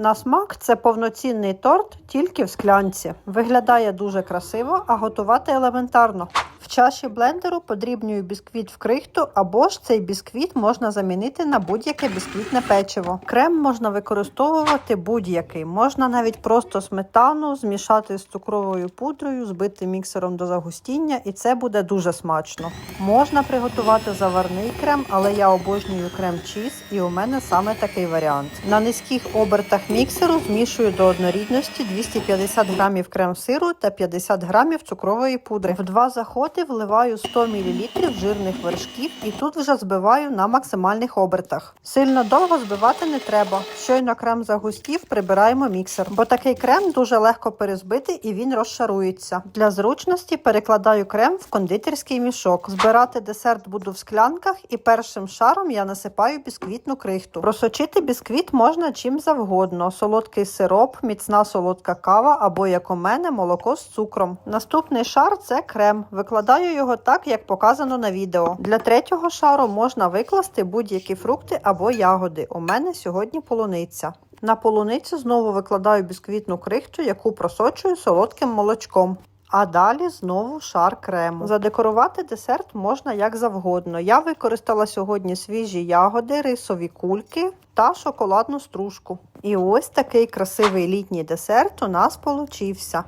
На смак це повноцінний торт тільки в склянці. Виглядає дуже красиво, а готувати елементарно. Чаші блендеру подрібнюю бісквіт в крихту, або ж цей бісквіт можна замінити на будь-яке бісквітне печиво. Крем можна використовувати будь-який. Можна навіть просто сметану змішати з цукровою пудрою, збити міксером до загустіння, і це буде дуже смачно. Можна приготувати заварний крем, але я обожнюю крем чіз, і у мене саме такий варіант. На низьких обертах міксеру змішую до однорідності 250 грамів крем-сиру та 50 грамів цукрової пудри. В два заходи вливаю 100 мл жирних вершків і тут вже збиваю на максимальних обертах. Сильно довго збивати не треба. Щойно крем загустів, прибираємо міксер, бо такий крем дуже легко перезбити і він розшарується. Для зручності перекладаю крем в кондитерський мішок. Збирати десерт буду в склянках, і першим шаром я насипаю бісквітну крихту. Просочити бісквіт можна чим завгодно: солодкий сироп, міцна солодка кава або, як у мене, молоко з цукром. Наступний шар це крем. Викладаю його так, як показано на відео. Для третього шару можна викласти будь-які фрукти або ягоди. У мене сьогодні полуниця. На полуницю знову викладаю бісквітну крихту, яку просочую солодким молочком. А далі знову шар крему. Задекорувати десерт можна як завгодно. Я використала сьогодні свіжі ягоди, рисові кульки та шоколадну стружку. І ось такий красивий літній десерт у нас получився.